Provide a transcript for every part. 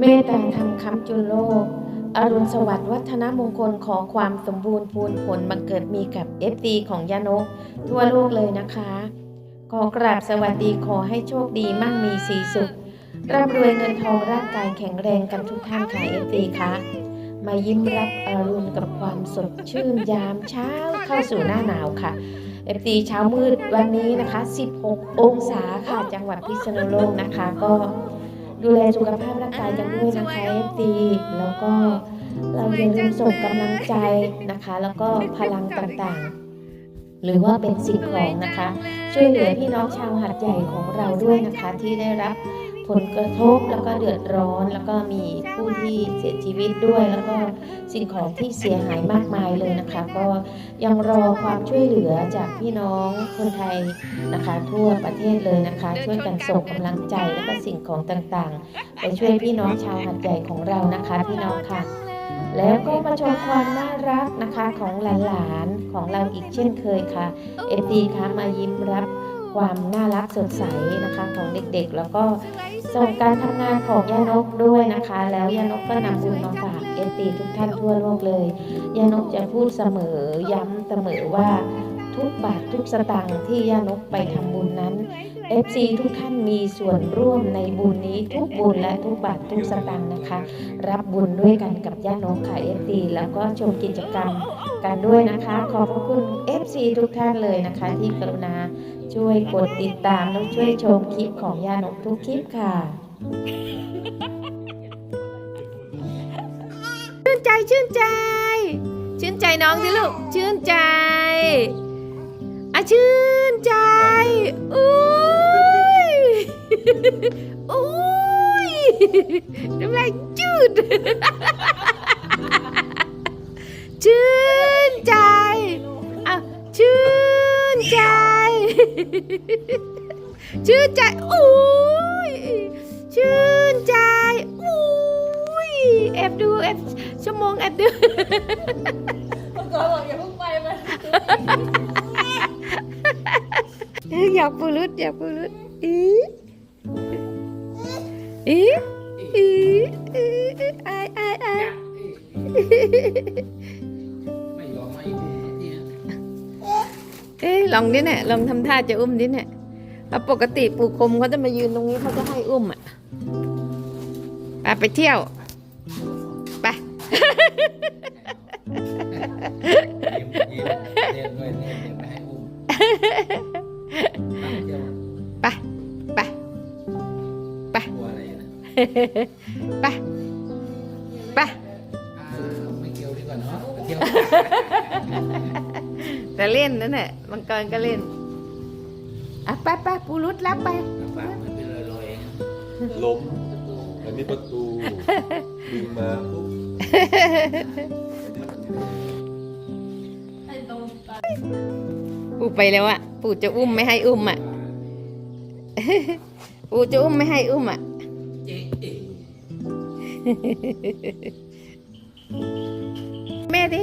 เมตตาธรรมคำจุนโลก อรุณสวัสดิ์วัฒนมงคลขอความสมบูรณ์พูนผลบังเกิดมีกับ FD ของยานก ทั่วโลกเลยนะคะขอกราบสวัสดีขอให้โชคดีมั่งมีสีสุขร่ำรวยเงินทองร่างกายแข็งแรงกันทุกท่านค่ะ FD คะมายิ้มรับอรุณกับความสดชื่นยามเช้าเข้าสู่หน้าหนาวค่ะ FD เช้ามืดวันนี้นะคะ 16 องศาค่ะจังหวัดพิษณุโลกนะคะก็ ดูแลสุขภาพร่างกายกันด้วยนะคะ FD แล้วก็เราอย่าลืมส่งกำลังใจนะคะ แล้วก็พลังต่างๆ หรือว่าเป็นสิ่งของนะคะ ช่วยเหลือพี่น้องชาวหัดใหญ่ของเราด้วยนะคะที่ได้รับ ผลกระทบแล้วก็เดือดร้อน แล้วก็มีผู้ที่เสียชีวิตด้วย แล้วก็สิ่งของที่เสียหายมากมายเลยนะคะ ก็ยังรอความช่วยเหลือจากพี่น้องคนไทยนะคะ ทั่วประเทศเลยนะคะ ช่วยกันส่งกำลังใจแล้วก็สิ่งของต่างๆ ไปช่วยพี่น้องชาวหัดใหญ่ของเรานะคะพี่น้องค่ะแล้วก็มาชมความน่ารักนะคะของหลานๆของเราอีกเช่นเคยค่ะเอฟดีคะมายิ้มรับ ความน่ารักสดใสนะคะของเด็กๆ แล้วก็ส่งการทำงานของยานกด้วยนะคะ แล้วยานกก็นำบุญมาฝากเอฟดีทุกท่านทั่วโลกเลยยานกจะพูดเสมอย้ำเสมอว่าทุกบาททุกสตางค์ที่ยานกไปทำบุญนั้น FC ทุกท่านมีส่วนร่วมในบุญนี้ทุกบุญและทุกบาททุกสตางค์นะคะ รับบุญด้วยกันกับญาติน้องค่ะ FC แล้วก็ชมกิจกรรมกันด้วยนะคะ ขอบพระคุณ FC ทุกท่านเลยนะคะ ที่กรุณา ช่วยกดติดตามแล้วช่วยชมคลิปของยานกทุกคลิปค่ะ ชื่นใจชื่นใจ ชื่นใจน้องสิลูก ชื่นใจอะชื่นใจอุ้ยอุ้ยน้ำลายจืด ชื่นใจอะชื่น ใจ ชื่นใจอุ้ยชื่นใจอุ้ยแอบดูแอบชั่วโมงแอบดูก็บอกอย่าเพิ่งไปมันอยากปูรุดอยากปูรุดอีอีอีอีไอไอไอ ลองดิเนี่ยลองทำท่าจะอุ้มดิเนี่ยเพราะปกติปู่คมเขาจะมายืนตรงนี้เขาจะให้อุ้มอะไปไปเที่ยวไปไม่ให้อุ้มตั้งเที่ยวไปไปไปไรนะไปไปอ่าไม่เกี่ยวดีกว่าเนาะไปเที่ยว แต่เล่นนั่นแหละมังกรก็เล่นอะไปไปปูรุดรับไป ปากมันเป็นลอยๆเองล้มอันนี้ประตูดึงมาปุ๊บไอ้ตรงตาปู่ไปแล้วอะปู่จะอุ้มไม่ให้อุ้มอะ ปู่จะอุ้มไม่ให้อุ้มอะเจ๊เอ๊ะแม่ดิ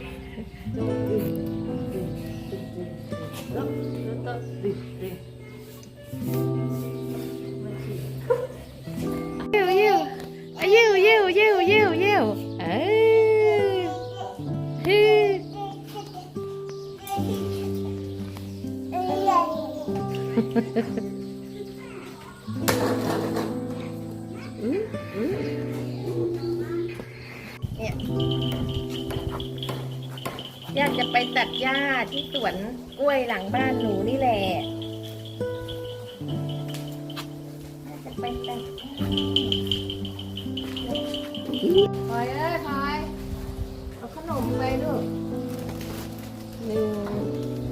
งบ้านหนูนี่แหละอยากจะไปตัดพลยเอ้ยพลอยเอาขนมไปลูกหนึ่ง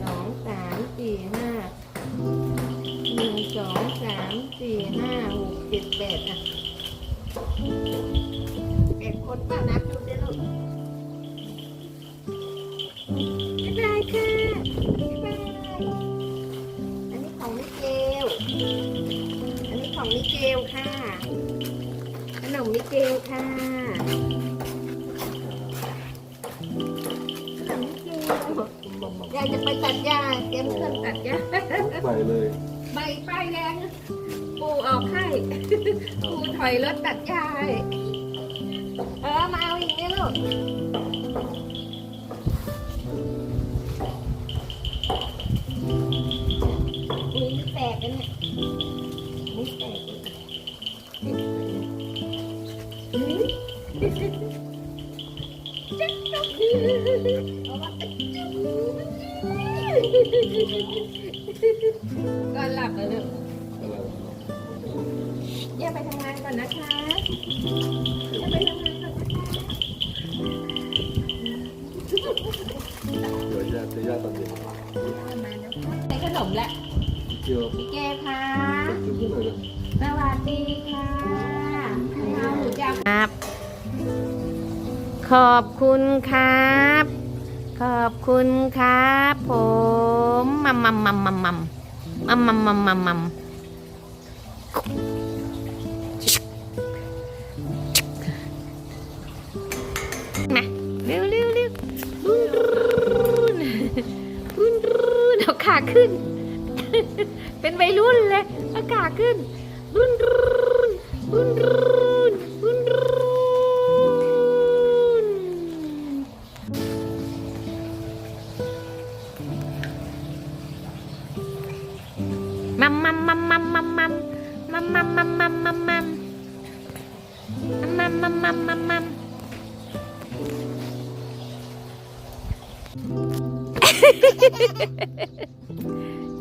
สองสามสี่ห้าหนึ่งสองสามสี่ห้าหกเจ็ดแปดอะกเปล่านับดูเดี๋ ใส่เลย ใบป้ายแดงปูออกให้ปูถอยรถตัดหญ้าให้เออมาเอาอีกนี่ลูกอุ้ยแตกกันเนี่ยอุ้ยแตกเลยอุ้ยจ๊ะจ๊ะเอามา ก่อนหลับแล้วลูกอะไรอย่าไปทำงานก่อนนะคะอย่าไปทำงานก่อนนะคะเดี๋ยวย่าจะยาตอนเด็กใส่ขนมแหละเกี่ยวพี่เกค่ะสวัสดีค่ะเอาหมูจับครับขอบคุณครับ ขอบคุณครับผมมัมมัมมัมมัมมัมมัมมัมมัมมัมมัมมาเร็วเร็วเร็วบุญรุนบุญรุนเอาขาขึ้น เป็นวัยรุ่นเลยเอาขาขึ้นบุญรุนบุญรุน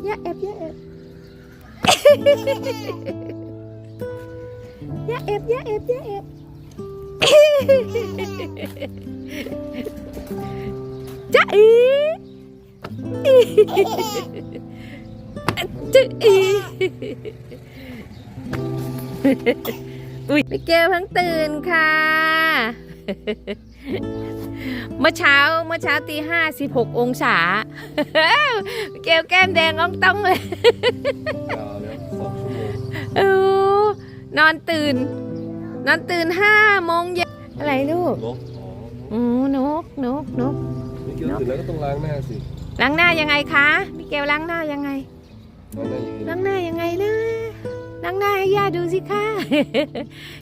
อย่าเอฟอย่าเอฟอย่าเอฟอย่าเอฟอย่าเอฟจ้าอีจ้าอีอุ้ยพี่เกลเพิ่งตื่นค่ะ เมื่อเช้าเมื่อเช้าตีห้าสิบหกองศาพี่เกลแก้มแดงอ้องต้องเลยยาวแล้วสองชั่วโมงเออนอนตื่น นอนตื่นห้าโมงเย็นอะไรลูกนกอ๋ออือนกนกนกนี่เกี่ยวตื่นแล้วก็ต้องล้างหน้าสิล้างหน้ายังไงคะพี่เกลล้างหน้ายังไงล้างหน้าอย่างนี้ล้างหน้ายังไงนะ ล้างหน้าให้ย่าดูสิค่ะ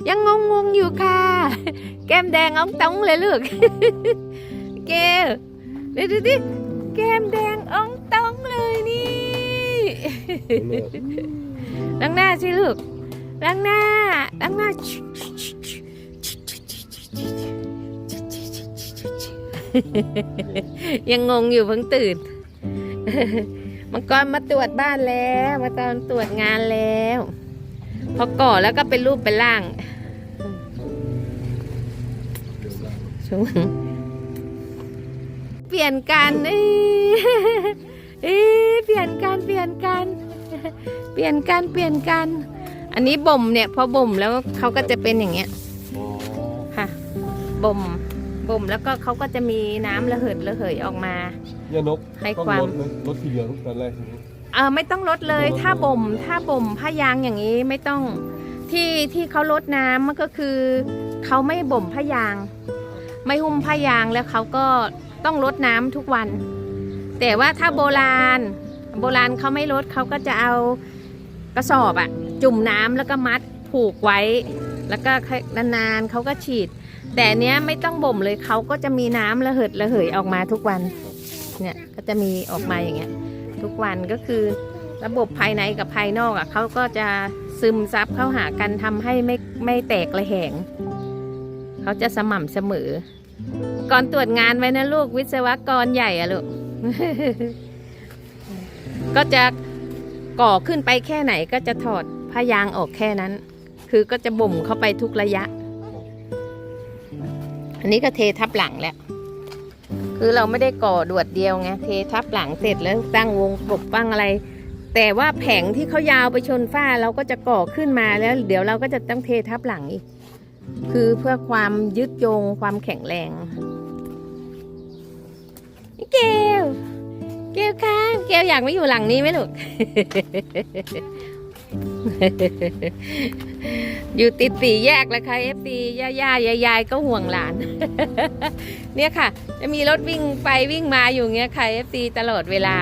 ยังงงงๆอยู่ค่ะ แก้มแดงอ่องต้องเลยลูกเกลเดี๋ยวดูดิแก้มแดงอ่องต้องเลยนี่เมื่อล้างหน้าสิลูกล้างหน้าล้างหน้ายังงงอยู่เพิ่งตื่น มังกรมาตรวจบ้านแล้ว มาตอนตรวจงานแล้ว พอก่อแล้วก็เป็นรูปเป็นร่างเดี๋ยวล้างช่วงเปลี่ยนกันเอ้ยเอ้ยเปลี่ยนกันเปลี่ยนกัน เปลี่ยนกันเปลี่ยนกัน อันนี้บ่มเนี่ยพอบ่มแล้วเขาก็จะเป็นอย่างเงี้ยอ๋อค่ะบ่มบ่มแล้วก็เขาก็จะมีน้ำระเหิดระเหยออกมาย่านกให้ต้องความลดนะลดทีเดียวตอนแรกทีนี้ เออไม่ต้องลดเลยไม่ต้องลดถ้าบ่ม ถ้าบ่มผ้ายางอย่างนี้ไม่ต้องที่ที่เขาลดน้ำมันก็คือเขาไม่บ่มผ้ายาง ไม่หุ้มผ้ายางแล้วเขาก็ต้องลดน้ำทุกวัน แต่ว่าถ้าโบราณ โบราณเขาไม่ลดเขาก็จะเอากระสอบอะจุ่มน้ำแล้วก็มัดผูกไว้ แล้วก็นานๆเขาก็ฉีด แต่อันเนี้ยไม่ต้องบ่มเลยเขาก็จะมีน้ำระเหิดระเหยออกมาทุกวันเนี่ยก็จะมีออกมาอย่างเงี้ย ทุกวันก็คือ ระบบภายในกับภายนอกอะเขาก็จะซึมซับเข้าหากันทำให้ไม่ไม่แตกระแหง เขาจะสม่ำเสมอ ก่อนตรวจงานไว้นะลูกวิศวกรใหญ่อะลูก ก็จะก่อขึ้นไปแค่ไหนก็จะถอดผ้ายางออกแค่นั้น คือก็จะบ่มเข้าไปทุกระยะ อันนี้ก็เททับหลังแล้ว คือเราไม่ได้ก่อดวดเดียวไงเททับหลังเสร็จแล้วตั้งวงกบตั้งอะไร แต่ว่าแผงที่เขายาวไปชนฝ้าเราก็จะก่อขึ้นมาแล้ว เดี๋ยวเราก็จะต้องเททับหลังอีก คือเพื่อความยึดโยงความแข็งแรงเกลเกลคะเกลอยากไมาอยู่หลังนี้ไหมลูกอยู่ติดสี่แยกแล้วค่ะเอฟซีย่าย่ายายก็ห่วงหลาน เนี่ยค่ะ จะมีรถวิ่งไปวิ่งมาอยู่เงี้ยค่ะเอฟซีตลอดเวลา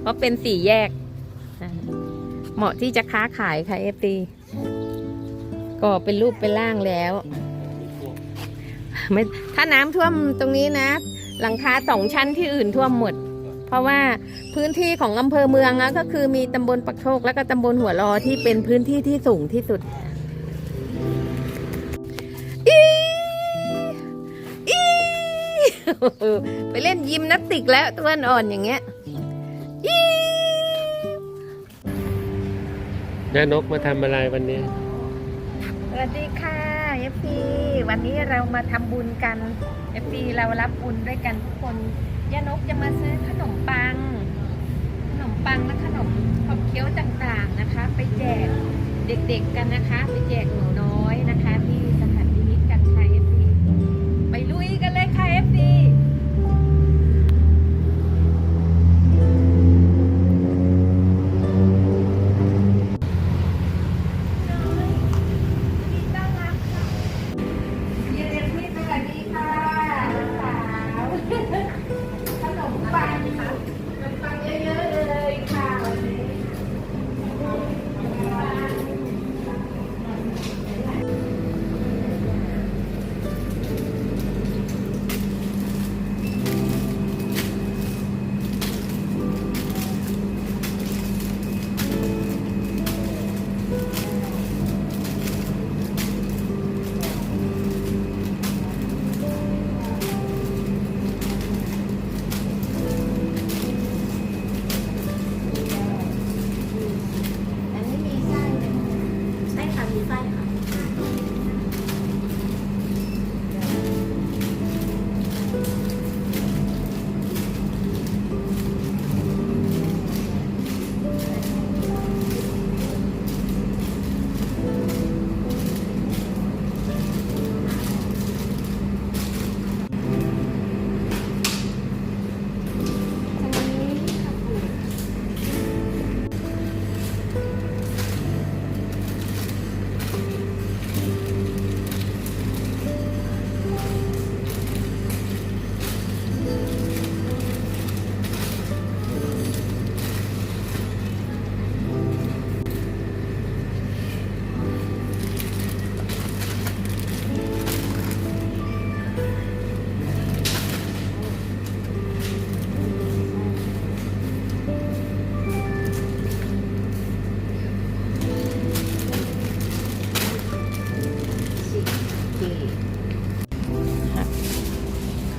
เพราะเป็นสี่แยก เหมาะที่จะค้าขายค่ะเอฟซีก็เป็นรูปเป็นร่างแล้วไม่ถ้าน้ำท่วมตรงนี้นะ หลังคาสองชั้นที่อื่นท่วมหมด เพราะว่าพื้นที่ของอำเภอเมืองนะก็คือมีตำบลปักโชกแล้วก็ตำบลหัวรอที่เป็นพื้นที่ที่สูงที่สุด ไปเล่นยิมนาสติกแล้วตัวอ่อนๆอย่างเงี้ยอีย่านกมาทำอะไรวันนี้ สวัสดีค่ะเอฟซีวันนี้เรามาทำบุญกันเอฟซีเรารับบุญด้วยกันทุกคนย่านกจะมาซื้อขนมปัง ขนมปังและขนมขบเคี้ยวต่างๆนะคะ ไปแจกเด็กๆกันนะคะ ไปแจกหนูน้อย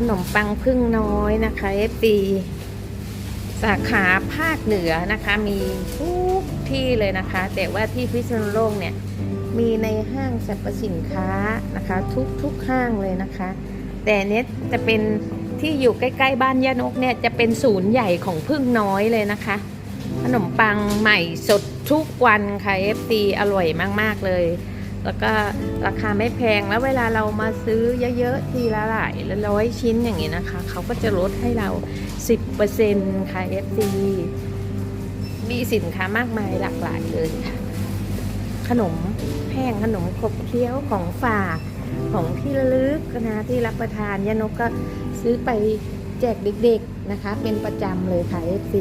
นมปังพึ่งน้อยนะคะเอฟซีสาขาภาคเหนือนะคะ มีทุกที่เลยนะคะ แต่ว่าที่พิษณุโลกเนี่ย มีในห้างสรรพสินค้านะคะ ทุกทุกห้างเลยนะคะ แต่เนี้ยจะเป็นที่อยู่ใกล้ๆบ้านย่านกเนี่ยจะเป็นศูนย์ใหญ่ของพึ่งน้อยเลยนะคะ ขนมปังใหม่สดทุกวันค่ะ FC อร่อยมากๆเลย แล้วก็ราคาไม่แพงแล้วเวลาเรามาซื้อเยอะๆทีละหลายร้อยชิ้นอย่างนี้นะคะ เขาก็จะลดให้เรา 10%ค่ะ FC มีสินค้ามากมายหลากหลายเลยค่ะ ขนมแห้งขนมขบเคี้ยวของฝากของที่ระลึกนะที่รับประทานยานกก็ซื้อไปแจกเด็กๆนะคะ เป็นประจำเลยค่ะ FC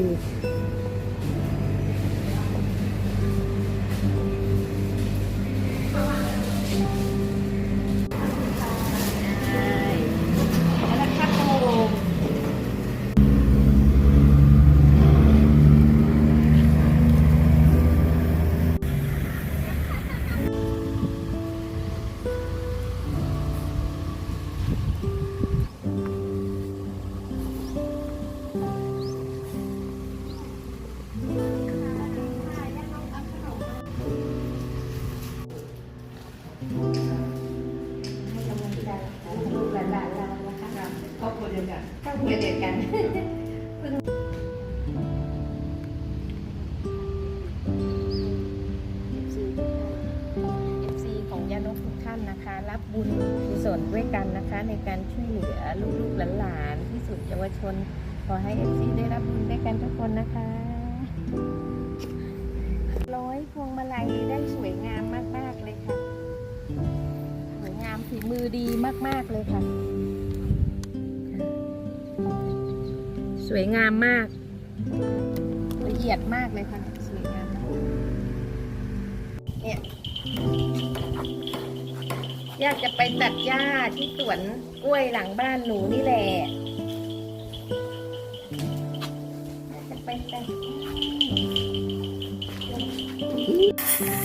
นกทุกท่านนะคะ รับบุญกุศลด้วยกันนะคะ ในการช่วยเหลือลูกๆหลานๆที่สุดเยาวชน ขอให้เอฟซีได้รับบุญด้วยกันทุกคนนะคะร้อยพวงมาลัยได้สวยงามมากๆเลยค่ะ สวยงามฝีมือดีมากๆเลยค่ะ สวยงามมาก ละเอียดมากเลยค่ะ สวยงามเนี่ย อยากจะไปตัดหญ้าที่สวนกล้วยหลังบ้านหนูนี่แหละอยากจะไปตัด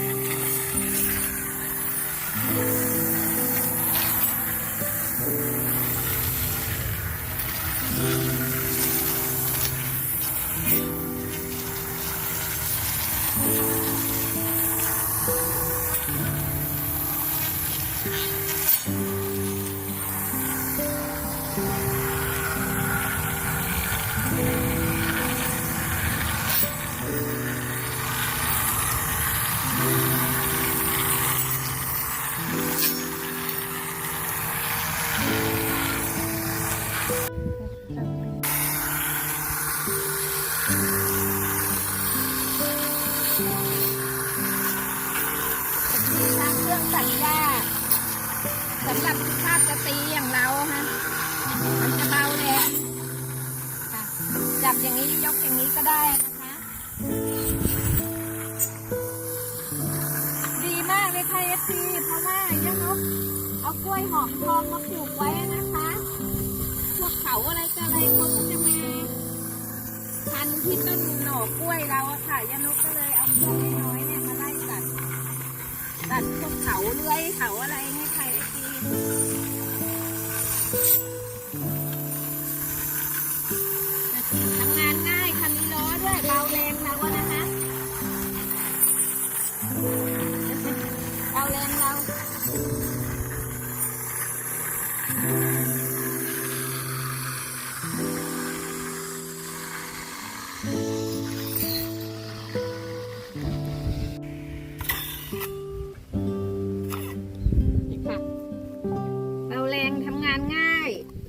ดีมากเลยค่ะเอฟซีเพราะว่าย่านกเอากล้วยหอมทองมาปลูกไว้นะคะ พวกเขาอะไรก็อะไรเขาก็จะมาพันที่ต้นหน่อกล้วยเราอะค่ะย่านกก็เลยเอาเครื่องน้อยเนี่ยมาไล่ตัด ตัดพวกเขาเลื้อยเขาอะไรนี่ใ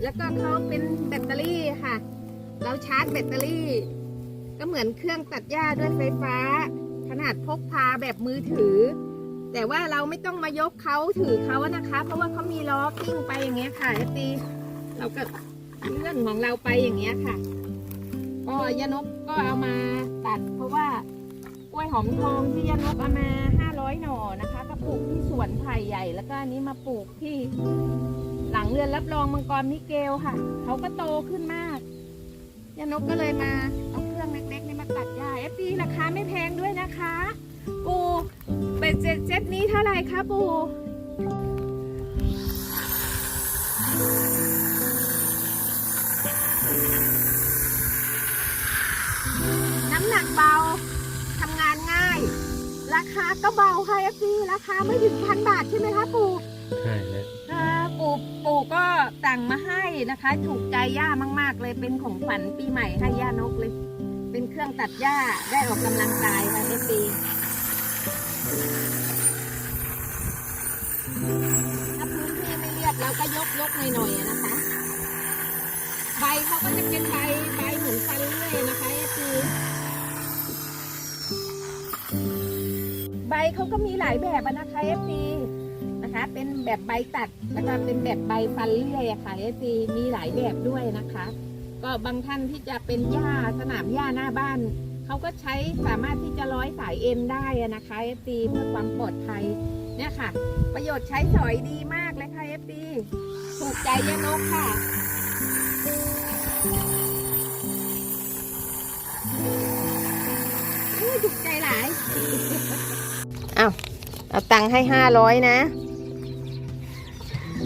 แล้วก็เขาเป็นแบตเตอรี่ค่ะ เราชาร์จแบตเตอรี่ ก็เหมือนเครื่องตัดหญ้าด้วยไฟฟ้า ขนาดพกพาแบบมือถือ แต่ว่าเราไม่ต้องมายกเขาถือเขานะคะ เพราะว่าเขามีล้อกิ้งไปอย่างเงี้ยค่ะเอตีเราก็เลื่อนของเราไปอย่างเงี้ยค่ะ ก็ยานกก็เอามาตัด เพราะว่ากล้วยหอมทองที่ยานกเอามา500หน่อนะคะก็ปลูกที่สวนไผ่ใหญ่ แล้วก็อันนี้มาปลูกที่ งเรือนรับรองมังกรมิเกลค่ะ เขาก็โตขึ้นมากยานกก็เลยมาเอาเครื่องเล็กๆนี่มาตัดหญ้าเอฟดีราคาไม่แพงด้วยนะคะ ปูเป็นเจ็ดเจ็ดนี้เท่าไหร่คะปูน้ำหนักเบาทำงานง่าย ราคาก็เบาค่ะเอฟดีราคาไม่ถึงพันบาทใช่ไหมคะปูใช่แล้ว ปู่ปู่ก็สั่งมาให้นะคะ ถูกใจย่ามาก ๆ เลยเป็นของขวัญปีใหม่ให้ย่านกเลย เป็นเครื่องตัดหญ้าได้ออกกำลังกายค่ะเอฟีถ้าพื้นที่ไม่เรียบเราก็ยกยกหน่อยๆนะคะ ใบเขาก็จะเป็นใบใบเหมือนฟันเลื่อยนะคะเอฟีใบเขาก็มีหลายแบบนะคะเอฟี นะคะ เป็นแบบใบตัดแล้วก็เป็นแบบใบฟันเลื่อยอะค่ะเอซีมีหลายแบบด้วยนะคะ ก็บางท่านที่จะเป็นหญ้าสนามหญ้าหน้าบ้านเขาก็ใช้สามารถที่จะร้อยสายเอ็นได้นะคะเอซีเพื่อความปลอดภัยเนี่ยค่ะ ประโยชน์ใช้สอยดีมากเลยค่ะเอซีถูกใจยานกค่ะอุ๊ยถูกใจหลายอ้าวเอาตังค์ให้ห้าร้อยนะ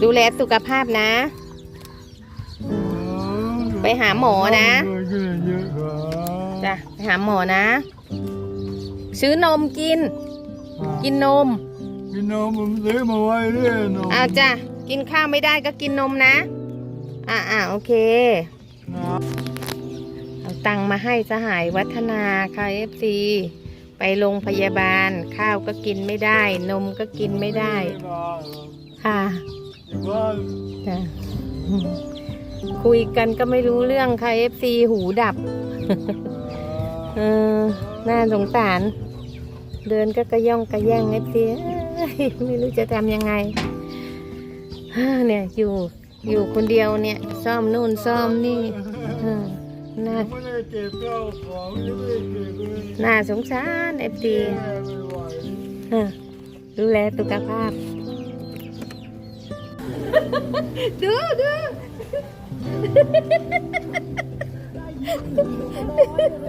ดูแลสุขภาพนะ ไปหาหมอนะ จ้ะไปหาหมอนะ ซื้อนมกิน กินนม กินนมผมซื้อมาไว้เรื่อยนมอ่าจ้ะ กินข้าวไม่ได้ก็กินนมนะ อ่าอ่าโอเค เอาตังค์มาให้สหายวัฒนาค่ะเอฟซีไปโรงพยาบาลข้าวก็กินไม่ได้ นมก็กินไม่ได้ ค่ะเจ้ะคุยกันก็ไม่รู้เรื่องค่ะเอฟซีหูดับ เออน่าสงสาร เดินก็กระย่องกระแย่งเอฟซีไม่รู้จะทำยังไงเนี่ยอยู่อยู่คนเดียวเนี่ย ซ่อมนู่นซ่อมนี่เออน่าไม่ได้เก็บข้าวของไม่ได้เก็บเลยน่าสงสารเอฟซีดูแลสุขภาพ ดูดู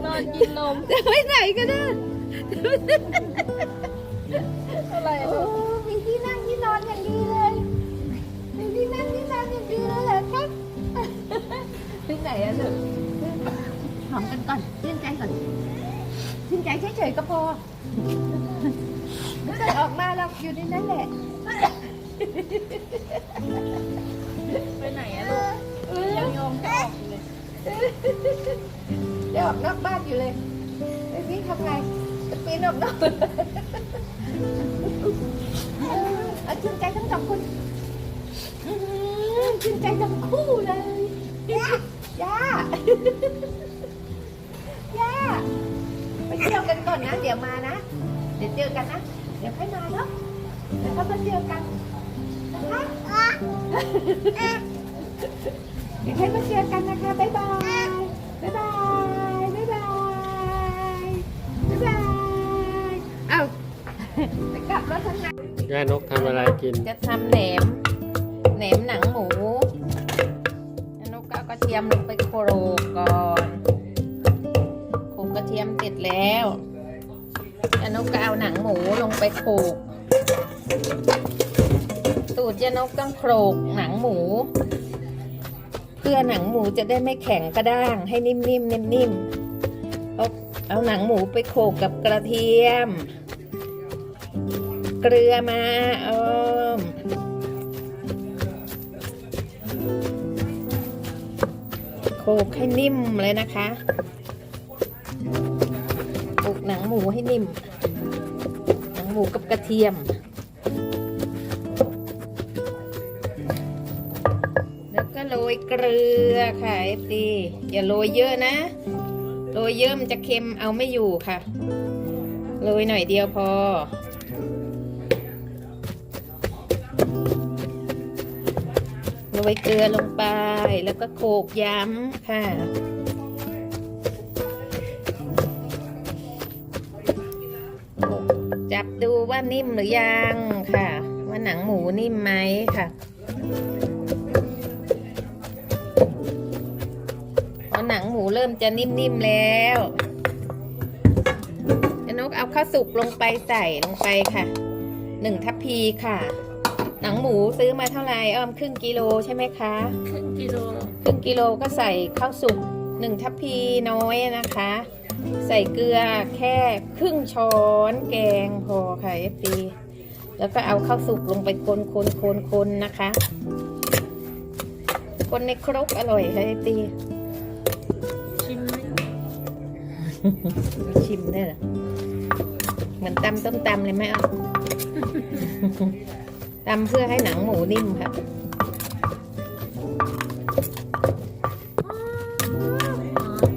นอนกินนมจะไปไหนก็ได้อะไรโอ้มีที่นั่งที่นอนอย่างดีเลยมีที่นั่งที่นอนอย่างดีเลยเหรอครับไปไหนอะลูกหอมกันก่อนชื่นใจก่อนชื่นใจเฉยๆก็พอไม่ต้องออกมาเราอยู่ในนั้นแหละ ไปไหนอะลูกยังยอมจะออกอยู่เลยเดี๋ยวออกนอกบ้านอยู่เลยไอ้พี่ทำไงจะปีนออกนอกเอาชื่นใจทั้งสองคนอื้อหือชื่นใจทั้งคู่เลยย่าย่าย่าไปเที่ยวกันก่อนนะ เดี๋ยวมานะ เดี๋ยวเจอกันนะ เดี๋ยวค่อยมาเนาะเดี๋ยวเขามาเจอกัน เดี๋ยวค่อยมาเจอกันนะคะบ๊ายบายบ๊ายบายบ๊ายบายบ๊ายบายเอ้าไปกลับรถทางไหนย่านกทำอะไรกิน จะทำแหนมแหนมหนังหมูอันนกก็เอากระเทียมลงไปโขลกก่อนโขลกกระเทียมเสร็จแล้วอันนกก็เอาหนังหมูลงไปโขลกสู ตรยานกต้องโขลกหนังหมู เพื่อหนังหมูจะได้ไม่แข็งกระด้างให้นิ่มๆนิ่มๆเอาเอาหนังหมูไปโขลกกับกระเทียม เกลือมาอมโขลกให้นิ่มเลยนะคะโขลกหนังหมูให้นิ่ม หนังหมูกับกระเทียม โรยเกลือค่ะเอฟซีอย่าโรยเยอะนะโรยเยอะมันจะเค็มเอาไม่อยู่ค่ะโรยหน่อยเดียวพอ โรยเกลือลงไปแล้วก็โขกย้ำค่ะจับดูว่านิ่มหรือยังค่ะ ว่าหนังหมูนิ่มไหมค่ะ เริ่มจะนิ่มๆแล้วจะนกเอาข้าวสุกลงไปใส่ลงไปค่ะหนึ่งทัพพีค่ะ หนังหมูซื้อมาเท่าไหร่อ้อมครึ่งกิโลใช่ไหมคะครึ่งกิโลครึ่งกิโลก็ใส่ข้าวสุกหนึ่งทัพพีน้อยนะคะ ใส่เกลือแค่ครึ่งช้อนแกงพอค่ะเอฟดีแล้วก็เอาข้าวสุกลงไปคนคนคนคนนะคะ คนในครกอร่อยค่ะเอฟดี ชิมได้เหรอเหมือนตำต้มตำเลยไหมอะตำเพื่อให้หนังหมูนิ่มค่ะ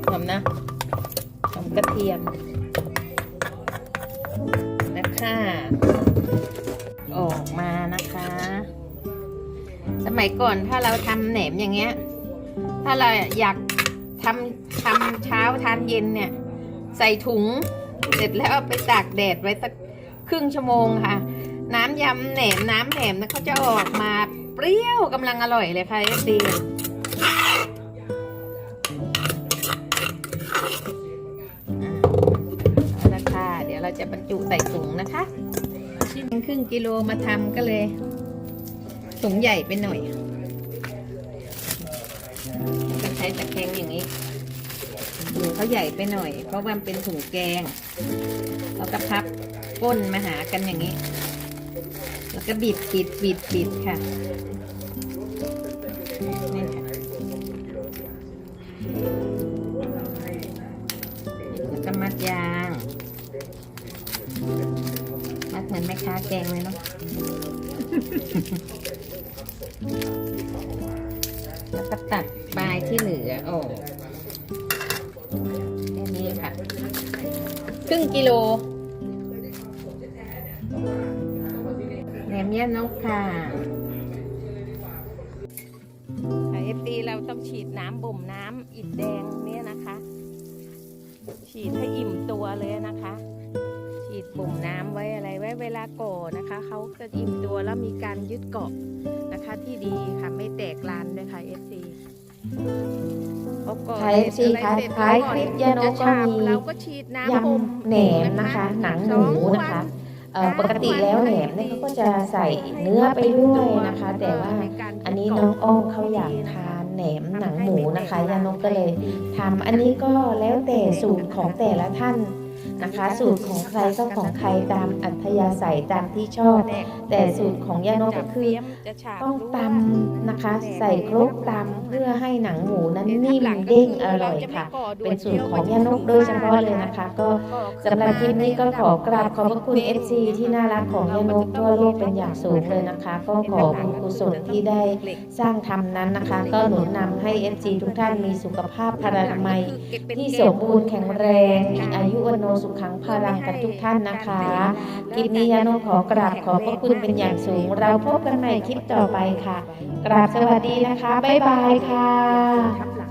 หอมนะหอมกระเทียมนะคะออกมานะคะ สมัยก่อนถ้าเราทำแหนมอย่างเงี้ย ถ้าเราอยากทำทำเช้าทานเย็นเนี่ย ใส่ถุง เสร็จแล้วไปตากแดดไว้สักครึ่งชั่วโมงค่ะ น้ำยำแหนมน้ำแหนมนะเขาจะออกมาเปรี้ยวกำลังอร่อยเลยค่ะเอฟดีเอาละค่ะเดี๋ยวเราจะบรรจุใส่ถุงนะคะชิ้นครึ่งกิโลมาทำก็เลยถุงใหญ่ไปหน่อยใช้ตะแคงอย่างนี้ ถุงเขาใหญ่ไปหน่อย เพราะว่ามันเป็นถุงแกงเราก็พับก้นมาหากันอย่างนี้ แล้วก็บีบปิดบีบปิดค่ะนี่ค่ะแล้วก็มัดยาง มัดเหมือนแม่ค้าแกงเลยเนาะแล้วก็ตัดปลายที่เหลือออก ค่ะ ครึ่งกิโลแหนมย่านกค่ะเอฟตีเราต้องฉีดน้ำบ่มน้ำอิดแดงเนี่ยนะคะ ฉีดให้อิ่มตัวเลยนะคะ ฉีดบ่มน้ำไว้อะไรไว้เวลาก่อนะคะเขาจะอิ่มตัวแล้วมีการยึดเกาะนะคะที่ดีค่ะไม่แตกลานด้วยค่ะ FC ค่ะ FC ค่ะท้ายคลิปย่านกก็มีเราก็ฉีดน้ำยบ่มำแหนมนะคะ หนังหมูนะคะเอ่อปกติแล้วแหนมเนี่ยเขาก็จะใส่เนื้อไปด้วยนะคะ แต่ว่าอันนี้น้องอ้อมเขาอยากทานแหนมหนังหมูนะคะยานกก็เลยทำอันนี้ก็แล้วแต่สูตรของแต่ละท่าน นะคะ สูตรของใครก็ของใครตามอัธยาศัยตามที่ชอบ แต่สูตรของยานกก็คือต้องตำนะคะ ใส่ครกตำเพื่อให้หนังหมูนั้นนิ่มเด้งอร่อยค่ะ เป็นสูตรของย่านกโดยเฉพาะเลยนะคะ ก็สำหรับคลิปนี้ก็ขอกราบขอบพระคุณ FC ที่น่ารักของย่านกทั่วโลกเป็นอย่างสูงเลยนะคะ ก็ขอบุญกุศลที่ได้สร้างทำนั้นนะคะ ก็หนุนนำให้ FC ทุกท่านมีสุขภาพพลานามัยที่สมบูรณ์แข็งแรงมีอายุวันโนสุขังพลังกันทุกท่านนะคะคลิปนี้ยานกขอกราบขอบพระคุณเป็นอย่างสูง เราพบกันใหม่คลิปต่อไปค่ะ กราบสวัสดีนะคะ บ๊ายบายค่ะทับห